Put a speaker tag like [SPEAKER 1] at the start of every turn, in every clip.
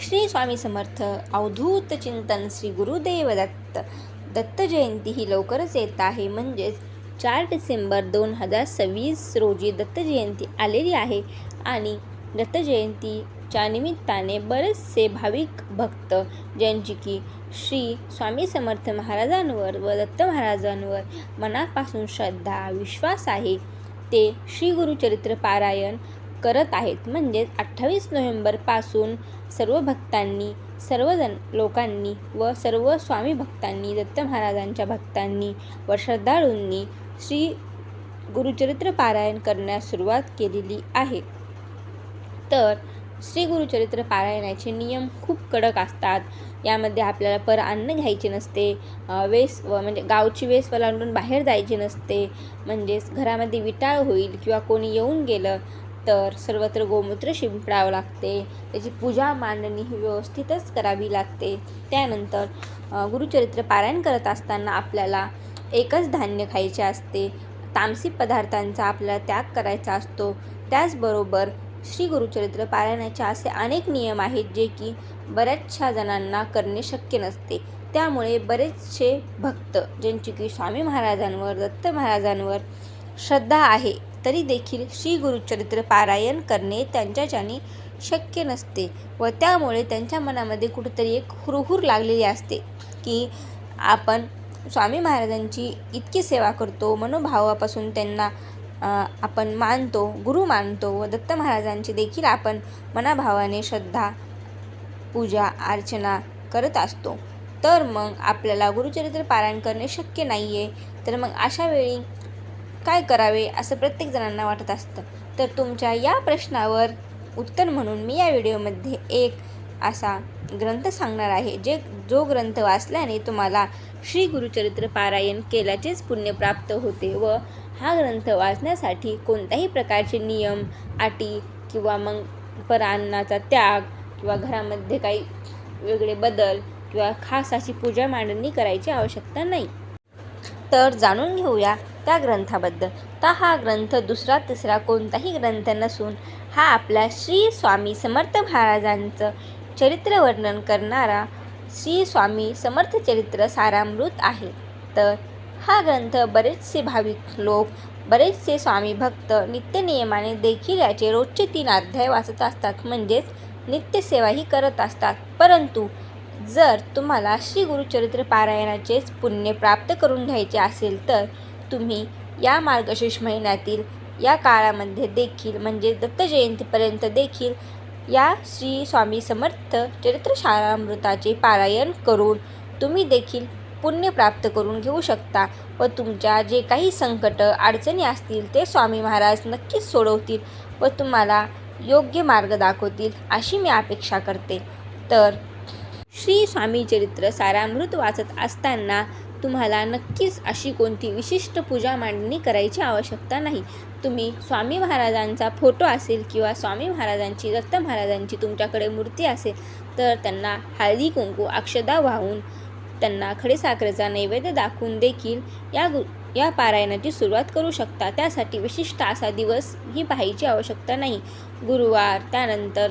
[SPEAKER 1] श्री स्वामी समर्थ अवधूत चिंतन श्री गुरुदेव दत्त दत्त जयंती ही लवकरच येत आहे. म्हणजेच चार डिसेंबर दोन हजार सव्वीस रोजी दत्त जयंती आलेली आहे आणि दत्त जयंतीच्या निमित्ताने बरेचसे भाविक भक्त ज्यांची की श्री स्वामी समर्थ महाराजांवर व दत्त महाराजांवर मनापासून श्रद्धा विश्वास आहे ते श्री गुरुचरित्र पारायण करत आहेत. म्हणजेच अठ्ठावीस नोव्हेंबरपासून सर्व भक्तांनी सर्वजण लोकांनी व सर्व स्वामी भक्तांनी दत्त महाराजांच्या भक्तांनी व श्रद्धाळूंनी श्री गुरुचरित्र पारायण करण्यास सुरुवात केलेली आहे. तर श्री गुरुचरित्र पारायणाचे नियम खूप कडक असतात. यामध्ये आपल्याला पर अन्न घ्यायचे नसते वेस व म्हणजे गावची वेस वलांडून बाहेर जायचे नसते. म्हणजेच घरामध्ये विटाळ होईल किंवा कोणी येऊन गेलं तर सर्वत्र गोमूत्र शिंपडावं लागते. त्याची पूजा मांडणी ही व्यवस्थितच करावी लागते. त्यानंतर गुरुचरित्र पारायण करत असताना आपल्याला एकच धान्य खायचे असते. तामसी पदार्थांचा आपल्याला त्याग करायचा असतो. त्याचबरोबर श्री गुरुचरित्र पारायणाचे असे अनेक नियम आहेत जे की बऱ्याचशा जणांना करणे शक्य नसते. त्यामुळे बरेचसे भक्त ज्यांची की स्वामी महाराजांवर दत्त महाराजांवर श्रद्धा आहे तरी देखील श्री गुरुचरित्र पारायण करणे त्यांच्याच्याने शक्य नसते व त्यामुळे त्यांच्या मनामध्ये कुठेतरी एक हुरहुर लागलेली असते की आपण स्वामी महाराजांची इतकी सेवा करतो मनोभावापासून त्यांना आपण मानतो गुरु मानतो व दत्त महाराजांची देखील आपण मनाभावाने श्रद्धा पूजा अर्चना करत असतो. तर मग आपल्याला गुरुचरित्र पारायण करणे शक्य नाही आहे तर मग अशा वेळी काय करावे असं प्रत्येक जणांना वाटत असतं. तर तुमच्या या प्रश्नावर उत्तर म्हणून मी या व्हिडिओमध्ये एक असा ग्रंथ सांगणार आहे जे जो ग्रंथ वाचल्याने तुम्हाला श्री गुरुचरित्र पारायण केल्याचेच पुण्य प्राप्त होते व हा ग्रंथ वाचण्यासाठी कोणत्याही प्रकारचे नियम अटी किंवा मग परान्नाचा त्याग किंवा घरामध्ये काही वेगळे बदल किंवा खास अशी पूजा मांडणी करायची आवश्यकता नाही. तर जाणून घेऊया त्या ग्रंथाबद्दल. तर हा ग्रंथ दुसरा तिसरा कोणताही ग्रंथ नसून हा आपल्या श्री स्वामी समर्थ महाराजांचं चरित्र वर्णन करणारा श्री स्वामी समर्थ चरित्र सारामृत आहे. तर हा ग्रंथ बरेचसे भाविक लोक बरेचसे स्वामी भक्त नित्यनियमाने देखील याचे रोजचे तीन अध्याय वाचत असतात. म्हणजेच नित्यसेवाही करत असतात. परंतु जर तुम्हाला श्री गुरुचरित्र पारायणाचेच पुण्य प्राप्त करून घ्यायचे असेल तर तुम्ही या मार्गशीर्ष महिन्यातील या काळामध्ये देखील म्हणजे दत्त जयंतीपर्यंत देखील या श्री स्वामी समर्थ चरित्रशारामृताचे पारायण करून तुम्ही देखील पुण्य प्राप्त करून घेऊ शकता व तुमच्या जे काही संकट अडचणी असतील ते स्वामी महाराज नक्कीच सोडवतील व तुम्हाला योग्य मार्ग दाखवतील अशी मी अपेक्षा करते. तर श्री स्वामी चरित्र सारामृत वाचत असताना तुम्हाला नक्कीच अशी कोणती विशिष्ट पूजा मांडणी करायची आवश्यकता नाही. तुम्ही स्वामी महाराजांचा फोटो असेल किंवा स्वामी महाराजांची दत्त महाराजांची तुमच्याकडे मूर्ती असेल तर त्यांना हळदी कुंकू अक्षदा वाहून त्यांना खडीसाखरेचा नैवेद्य दाखवून देखील या गु या पारायणाची सुरुवात करू शकता. त्यासाठी विशिष्ट असा दिवस ही पाहायची आवश्यकता नाही. गुरुवार त्यानंतर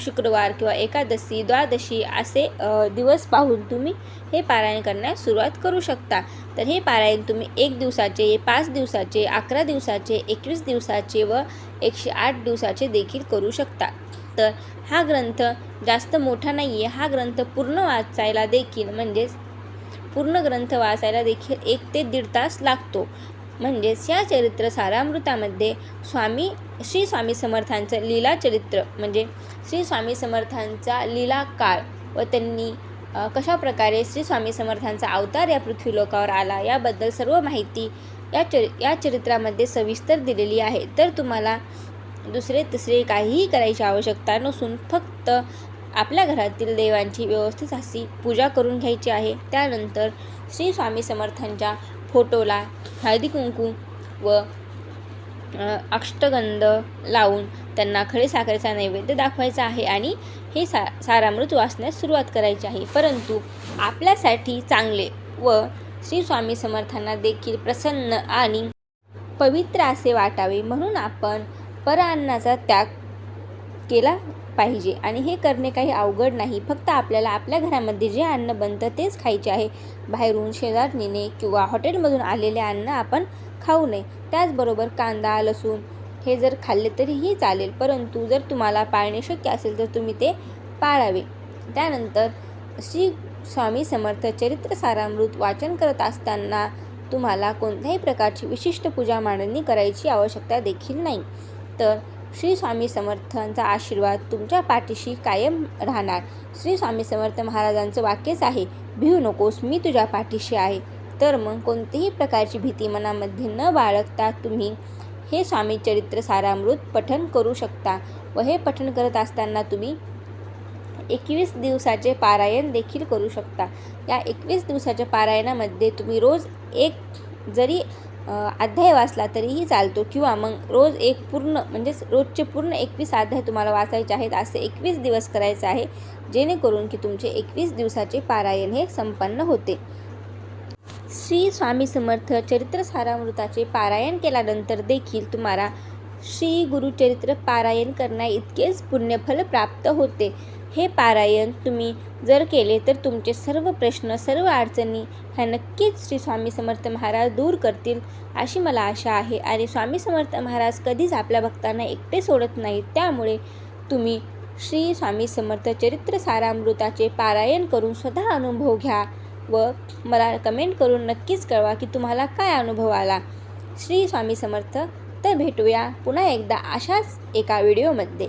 [SPEAKER 1] शुक्रवार किंवा एकादशी द्वादशी असे दिवस पाहून तुम्ही हे पारायण करण्यास सुरुवात करू शकता. तर हे पारायण तुम्ही एक दिवसाचे पाच दिवसाचे अकरा दिवसाचे एकवीस दिवसाचे व एकशे आठ दिवसाचे देखील करू शकता. तर हा ग्रंथ जास्त मोठा नाही आहे हा ग्रंथ पूर्ण वाचायला देखील म्हणजेच पूर्ण ग्रंथ वाचायला देखील एक ते दीड तास लागतो. म्हणजेच या चरित्र सारामृतामध्ये स्वामी श्री स्वामी समर्थांचं लीला चरित्र म्हणजे श्री स्वामी समर्थांचा लीला काळ व त्यांनी कशाप्रकारे कशा प्रकारे श्री स्वामी समर्थांचा अवतार या पृथ्वीलोकावर आला याबद्दल सर्व माहिती या चरि या चरित्रामध्ये सविस्तर दिलेली आहे. तर तुम्हाला दुसरे तिसरे काहीही करायची आवश्यकता नसून फक्त आपल्या घरातील देवांची व्यवस्थित अशी पूजा करून घ्यायची आहे. त्यानंतर श्री स्वामी समर्थांच्या फोटोला हळदी कुंकू व अष्टगंध लावून त्यांना खडे साखरेचा नैवेद्य दाखवायचा आहे आणि हे सा सारामृत वाचण्यास सुरुवात करायची आहे. परंतु आपल्यासाठी चांगले व श्री स्वामी समर्थांना देखील प्रसन्न आणि पवित्र असे वाटावे म्हणून आपण परअन्नाचा त्याग केला पाहिजे. आणि हे करणे काही अवघड नाही. फक्त आपल्याला आपल्या घरामध्ये जे अन्न बनतं तेच खायचे आहे. बाहेरून शेजारणीने किंवा हॉटेलमधून आलेले अन्न आपण खाऊ नये. त्याचबरोबर कांदा लसूण हे जर खाल्ले तरीही चालेल. परंतु जर तुम्हाला पाळणे शक्य असेल तर तुम्ही ते पाळावे. त्यानंतर श्री स्वामी समर्थ चरित्र सारामृत वाचन करत असताना तुम्हाला कोणत्याही प्रकारची विशिष्ट पूजा मांडणी करायची आवश्यकता देखील नाही. तर श्री स्वामी समर्थांचा आशीर्वाद तुमच्या पाठीशी कायम राहणार. श्री स्वामी समर्थ महाराजांचं वाक्यच आहे भिऊ नकोस मी तुझ्या पाठीशी आहे. तर मग कोणतीही प्रकारची भीती मनामध्ये न बाळगता तुम्ही हे स्वामी चरित्र सारामृत पठन करू शकता व हे पठन करत असताना तुम्ही एकवीस दिवसाचे पारायण देखील करू शकता. या एकवीस दिवसाच्या पारायणामध्ये तुम्ही रोज एक जरी अध्याय वाचला तरीही चालतो किंवा मग रोज एक पूर्ण म्हणजेच रोजचे पूर्ण एकवीस अध्याय तुम्हाला वाचायचे आहेत असे एकवीस दिवस करायचे आहे जेणेकरून की तुमचे एकवीस दिवसाचे पारायण हे संपन्न होते. श्री स्वामी समर्थ चरित्र सारामृताचे पारायण केल्यानंतर देखील तुम्हाला श्री गुरुचरित्र पारायण करण्या इतकेच पुण्यफल प्राप्त होते. हे पारायण तुम्ही जर केले तर तुमचे सर्व प्रश्न सर्व अडचणी ह्या नक्कीच श्री स्वामी समर्थ महाराज दूर करतील अशी मला आशा आहे. आणि स्वामी समर्थ महाराज कधीच आपल्या भक्तांना एकटे सोडत नाहीत. त्यामुळे तुम्ही श्री स्वामी समर्थ चरित्र सारामृताचे पारायण करून स्वतः अनुभव घ्या व मला कमेंट करून नक्कीच कळवा की तुम्हाला काय अनुभव आला. श्री स्वामी समर्थ तर भेटूया पुन्हा एकदा अशाच एका व्हिडिओमध्ये